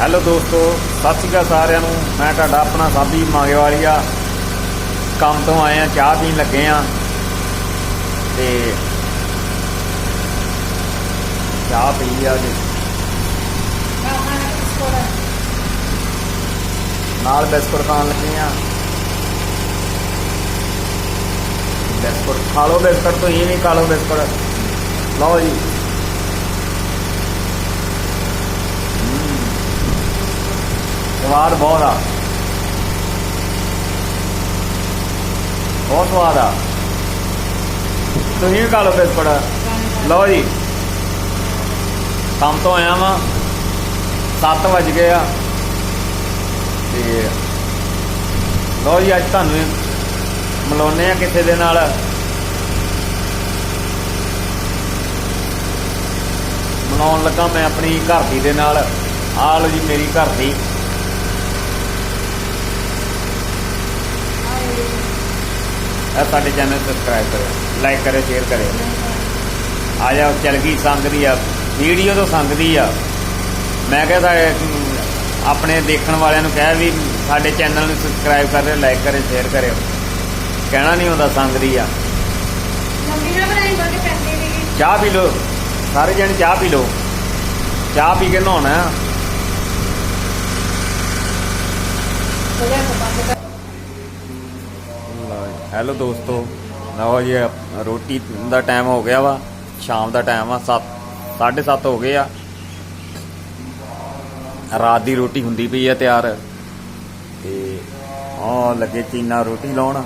Hello ਦੋਸਤੋ, ਸਤਿ ਸ਼੍ਰੀ ਅਕਾਲ ਸਾਰਿਆਂ ਨੂੰ। ਮੈਂ ਤੁਹਾਡਾ ਆਪਣਾ ਸਾਬੀ ਮੰਗੇਵਾਲੀਆ। ਕੰਮ ਤੋਂ ਆਏ ਆ ਚਾਹ ਪੀਣ ਲੱਗੇ ਆ ਤੇ ਚਾਹ ਪੀ ਆ ਜੀ ਨਾਲ ਬਿਸਕੁਟ ਖਾਣ ਲੱਗੇ ਆ ਬਿਸਕੁਟ ਖਾ ਲਓ ਬਿਸਕੁਟ ਤੋਂ ਇਹ ਨਹੀਂ ਖਾ ਲਓ ਬਿਸਕੁਟ। ਲਓ ਜੀ। ਸਵਾਦ ਬਹੁਤ ਆ। ਬਹੁਤ ਸਵਾਦ ਆ। ਤੁਸੀਂ ਵੀ ਖਾ ਲਓ ਬਿਸਕੁਟ ਲਓ ਜੀ। ਕੰਮ ਤੋਂ ਆਇਆ ਵਾਂ। 7 ਵਜ ਗਏ ਆ। ਤੇ ਲਓ ਜੀ, ਅੱਜ ਤੁਹਾਨੂੰ ਮਿਲਾਉਨੇ ਆ ਕਿਸੇ ਦੇ ਨਾਲ। ਮਨਾਉਣ ਲੱਗਾ ਮੈਂ ਆਪਣੀ ਘਰ ਦੀ ਦੇ ਨਾਲ। ਆਹ ਲਓ ਜੀ, ਮੇਰੀ ਘਰ ਦੀ। ਸਾਡੇ ਚੈਨਲ ਸਬਸਕ੍ਰਾਈਬ ਕਰਿਓ ਲਾਈਕ ਕਰਿਓ ਸ਼ੇਅਰ ਕਰਿਓ। ਆ ਜਾ ਚੱਲ ਗਈ ਸੰਗਦੀ ਆ। ਵੀਡੀਓ ਤੋਂ ਸੰਗਦੀ ਆ। ਮੈਂ ਕਿਹਾ ਸਾਡੇ ਆਪਣੇ ਦੇਖਣ ਵਾਲਿਆਂ ਨੂੰ ਕਹਿ ਵੀ ਸਾਡੇ ਚੈਨਲ ਨੂੰ ਸਬਸਕ੍ਰਾਈਬ ਕਰਿਓ ਲਾਈਕ ਕਰਿਓ ਸ਼ੇਅਰ ਕਰਿਓ। ਕਹਿਣਾ ਨਹੀਂ ਹੁੰਦਾ ਸੰਗਦੀ ਆ। ਚਾਹ ਪੀ ਲਓ। ਸਾਰੇ ਜਣੇ ਚਾਹ ਪੀ ਲਓ। ਚਾਹ ਪੀ ਕੇ ਨਹਾਉਣਾ ਆ ਬੋਲਿਆ ਕੋ ਬੰਦ ਕਰ ਹੈਲੋ ਦੋਸਤੋ। ਲਓ ਜੀ ਰੋਟੀ ਦਾ ਟਾਈਮ ਹੋ ਗਿਆ ਵਾ। ਸ਼ਾਮ ਦਾ ਟਾਈਮ ਆ 7 7:30 ਹੋ ਗਏ ਆ। ਰਾਤ ਦੀ ਰੋਟੀ ਹੁੰਦੀ ਪਈ ਆ ਤਿਆਰ। ਤੇ ਆ ਲੱਗੇ ਚੀਨਾ ਰੋਟੀ ਲਾਉਣ।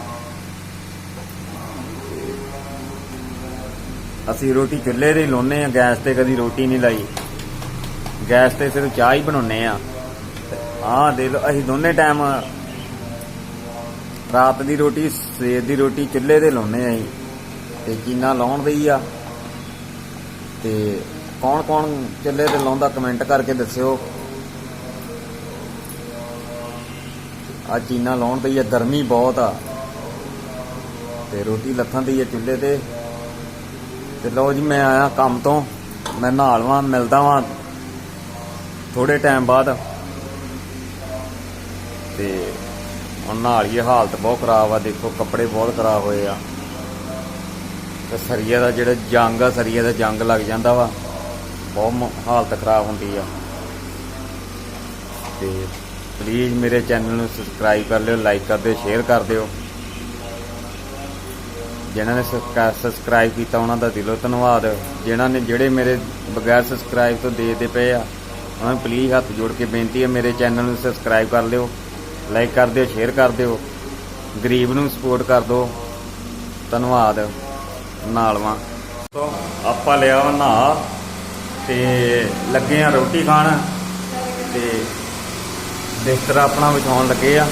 ਅਸੀਂ ਰੋਟੀ ਚੁੱਲ੍ਹੇ ਤੇ ਲਾਉਨੇ ਆ, ਗੈਸ ਤੇ ਕਦੀ ਰੋਟੀ ਨਹੀਂ ਲਾਈ। ਗੈਸ ਤੇ ਸਿਰਫ ਚਾਹ ਹੀ ਬਣਾਉਨੇ ਆ। ਹਾਂ ਦੇ ਲਓ, ਅਸੀਂ ਦੋਨੇ ਟਾਈਮ ਰਾਤ ਦੀ ਰੋਟੀ, ਸਵੇਰ ਦੀ ਰੋਟੀ ਚੁੱਲ੍ਹੇ ਤੇ ਲਾਉਨੇ ਆਂ ਤੇ ਚੀਨਾ ਲਾਉਣ ਦੀ ਆ। ਤੇ ਕੌਣ ਕੌਣ ਚੁੱਲ੍ਹੇ ਤੇ ਲਾਉਂਦਾ ਕਮੈਂਟ ਕਰਕੇ ਦੱਸਿਓ। ਆ ਚੀਨਾ ਲਾਉਣ ਦੀ ਆ, ਗਰਮੀ ਬਹੁਤ ਆ। ਤੇ ਰੋਟੀ ਲੱਥਣ ਦੀ ਆ ਚੁੱਲ੍ਹੇ ਤੇ। ਤੇ ਲਓ ਜੀ, ਮੈਂ ਆਇਆ ਕੰਮ ਤੋਂ। ਮੈਂ ਨਹਾ ਲਵਾਂ ਮਿਲਦਾ ਵਾਂ ਥੋੜੇ ਟਾਈਮ ਬਾਅਦ। ਤੇ ਹੁਣ ਨਾਲ ਹੀ ਹਾਲਤ ਬਹੁਤ ਖਰਾਬ ਆ, ਦੇਖੋ ਕੱਪੜੇ ਬਹੁਤ ਖਰਾਬ ਹੋਏ ਆ। ਤੇ ਸਰੀਏ ਦਾ ਜਿਹੜਾ ਜੰਗ ਆ, ਸਰੀਏ ਦਾ ਜੰਗ ਲੱਗ ਜਾਂਦਾ ਵਾ। ਬਹੁਤ ਹਾਲਤ ਖਰਾਬ ਹੁੰਦੀ ਆ। ਤੇ ਪਲੀਜ਼ ਮੇਰੇ ਚੈਨਲ ਨੂੰ ਸਬਸਕ੍ਰਾਈਬ ਕਰ ਲਿਓ ਲਾਈਕ ਕਰ ਦਿਓ ਸ਼ੇਅਰ ਕਰ ਦਿਓ। ਜਿਨ੍ਹਾਂ ਨੇ ਸਬਸਕ੍ਰਾਈਬ ਕੀਤਾ, ਉਹਨਾਂ ਦਾ ਦਿਲੋਂ ਧੰਨਵਾਦ। ਜਿਨ੍ਹਾਂ ਨੇ ਜਿਹੜੇ ਮੇਰੇ ਬਗੈਰ ਸਬਸਕ੍ਰਾਈਬ ਤੋਂ ਦੇ ਪਏ ਆ, ਉਹਨਾਂ ਨੂੰ ਪਲੀਜ਼ ਹੱਥ ਜੋੜ ਕੇ ਬੇਨਤੀ ਹੈ ਮੇਰੇ ਚੈਨਲ ਨੂੰ ਸਬਸਕ੍ਰਾਈਬ ਕਰ ਲਿਓ। ਲਾਈਕ ਕਰ ਦਿਓ ਸ਼ੇਅਰ ਕਰ ਦਿਓ, ਗਰੀਬ ਨੂੰ ਸਪੋਰਟ ਕਰ ਦਿਓ। ਧੰਨਵਾਦ। ਨਾਲਵਾ ਤੋਂ ਆਪਾਂ ਲਿਆ ਵਾ ਨਹਾ ਤੇ ਲੱਗੇ ਆ ਰੋਟੀ ਖਾਣ ਤੇ ਬਿਸਤਰਾ ਆਪਣਾ ਵਿਛਾਉਣ ਲੱਗੇ ਆ।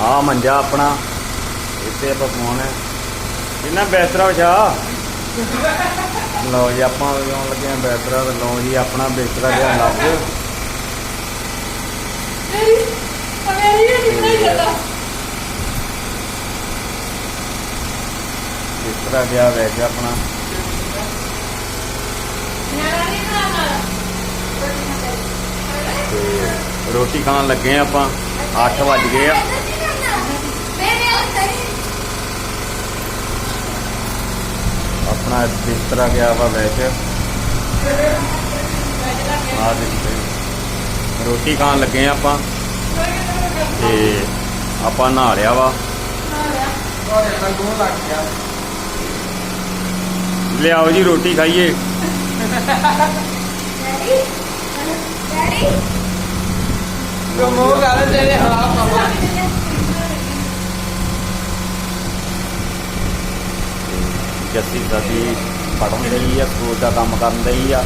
ਆ ਮੰਜਾ ਆਪਣਾ, ਇੱਥੇ ਆਪਾਂ ਸੌਣ ਹੈ ਇਹਨਾਂ ਬਿਸਤਰਾ ਵਿਛਾ। ਲਓ ਜੀ, ਆਪਾਂ ਵਿਛਾਉਣ ਲੱਗੇ ਆ ਬਿਸਤਰਾ ਲਓ ਜੀ, ਆਪਣਾ ਬਿਸਤਰਾ ਲਿਆ ਲੱਗ ਗਿਆ ਆਪਣਾ। ਤੇ ਰੋਟੀ ਖਾਣ ਲੱਗੇ ਆ ਆਪਾਂ। 8 ਵੱਜ ਗਏ ਆ। ਆਪਣਾ ਬਿਸਤਰਾ ਗਿਆ ਵਾ ਵੈਜ ਆ ਦੇਖੋ ਰੋਟੀ ਖਾਣ ਲੱਗੇ ਆ ਆਪਾਂ। ਤੇ ਆਪਾਂ ਨਹਾ ਲਿਆ ਵਾ। ਲਿਆਓ ਜੀ ਰੋਟੀ ਖਾਈਏ। ਡੈਡੀ ਡੈਡੀ ਮੂੰਹ ਕਰ ਤੇਰੇ ਹਾਂ ਪਾਪਾ ਜੱਸੀ ਸਾਡੀ ਪੜ੍ਹਨ ਲਈ ਆ, ਸਕੂਲ ਦਾ ਕੰਮ ਕਰਨ ਲਈ ਆ।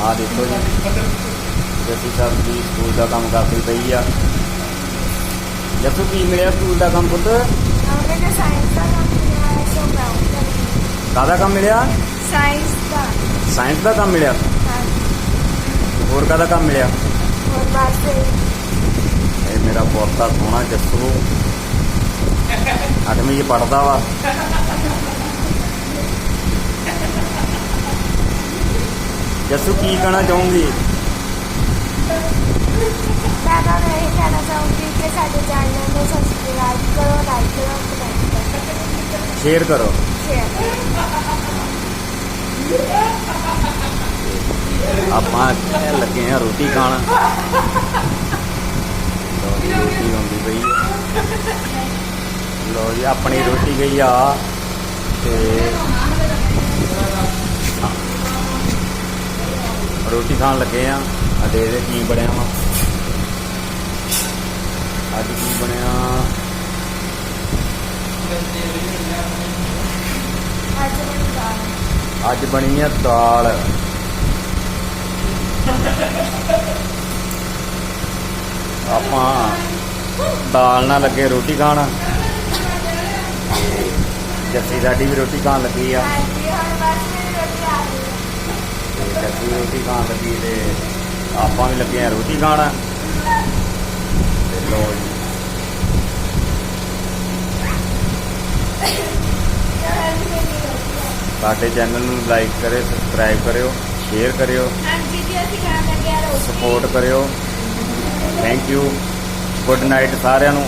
ਆ ਦੇਖੋ ਜੀ। ਜੱਸੀ ਸਾਹਿਬ ਦੀ ਸਕੂਲ ਦਾ ਕੰਮ ਕਰਦੀ ਪਈ ਆ। ਜੱਸੂ ਕੀ ਮਿਲਿਆ ਸਕੂਲ ਦਾ ਕੰਮ ਪੁੱਤ? ਦਾ ਕੰਮ ਮਿਲਿਆ ਕਾਦਾ ਕੰਮ ਮਿਲਿਆ? ਸਾਇੰਸ ਦਾ। ਸਾਇੰਸ ਦਾ ਕੰਮ ਮਿਲਿਆ? ਹੋਰ ਕਾਦਾ ਕੰਮ ਮਿਲਿਆ? ਹੋਰ ਬਸ ਇਹ। ਮੇਰਾ ਬਹੁਤਾ ਸੋਹਣਾ ਜੱਸੂ। ਅੱਠਵੀਂ 'ਚ ਪੜਦਾ ਵਾ। ਜੱਸੂ ਕੀ ਕਹਿਣਾ ਚਾਹੂੰਗੀ? ਮੈਂ ਤਾਂ ਇਹ ਕਹਿਣਾ ਚਾਹੂੰਗੀ ਕਿ ਸਾਡੇ ਚੈਨਲ ਨੂੰ ਸਬਸਕ੍ਰਾਈਬ ਕਰੋ। ਲਾਈਕ ਕਰੋ ਕਮੈਂਟ ਕਰੋ ਸ਼ੇਅਰ ਕਰੋ ਸ਼ੇਅਰ ਆਪਾਂ ਲੱਗੇ ਆ ਰੋਟੀ ਖਾਣ। ਜੀ, ਰੋਟੀ ਹੁੰਦੀ ਪਈ। ਲੋ ਜੀ ਆਪਣੀ ਰੋਟੀ ਗਈ ਆ। ਤੇ ਰੋਟੀ ਖਾਣ ਲੱਗੇ ਆ ਆ ਦੇ ਦੇ ਕੀ ਬਣਿਆ ਵਾ? ਅੱਜ ਕੀ ਬਣਿਆ? ਅੱਜ ਬਣੀ ਆ ਦਾਲ। ਆਪਾਂ ਦਾਲ ਨਾਲ ਲੱਗੇ ਰੋਟੀ ਖਾਣ। ਜੱਸੀ ਸਾਡੀ ਵੀ ਰੋਟੀ ਖਾਣ ਲੱਗੀ ਆ। ਹਾਂਜੀ ਰੋਟੀ ਖਾਣ ਲੱਗੀ ਤੇ ਆਪਾਂ ਵੀ ਲੱਗੇ ਆ ਰੋਟੀ ਖਾਣ। ਤੇ ਲੋ ਜੀ। ਸਾਡੇ ਚੈਨਲ ਨੂੰ ਲਾਈਕ ਕਰਿਓ, ਸਬਸਕ੍ਰਾਈਬ ਕਰਿਓ, ਸ਼ੇਅਰ ਕਰਿਓ ਹਾਂਜੀ ਜੀ ਅਸੀਂ ਖਾਣ ਲੱਗੇ ਆ ਰੋਟੀ ਸਪੋਰਟ ਕਰਿਓ। ਥੈਂਕ ਯੂ ਗੁੱਡ ਨਾਈਟ ਸਾਰਿਆਂ ਨੂੰ।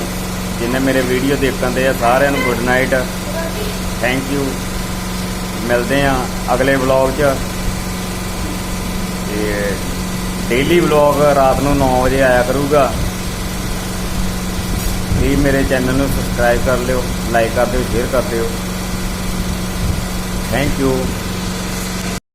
ਜਿੰਨੇ ਮੇਰੇ ਵੀਡੀਓ ਦੇਖਣ ਦੇ ਆ, ਸਾਰਿਆਂ ਨੂੰ ਗੁੱਡ ਨਾਈਟ ਥੈਂਕ ਯੂ ਮਿਲਦੇ ਆ ਅਗਲੇ ਵਲੌਗ 'ਚ। ਤੇ ਡੇਲੀ ਵਲੌਗ ਰਾਤ ਨੂੰ 9 ਵਜੇ ਆਇਆ ਕਰੂਗਾ। ਪਲੀਜ਼ ਮੇਰੇ ਚੈਨਲ ਨੂੰ ਸਬਸਕ੍ਰਾਈਬ ਕਰ ਲਿਓ ਲਾਈਕ ਕਰ ਦਿਓ ਸ਼ੇਅਰ ਕਰ ਦਿਓ। Thank you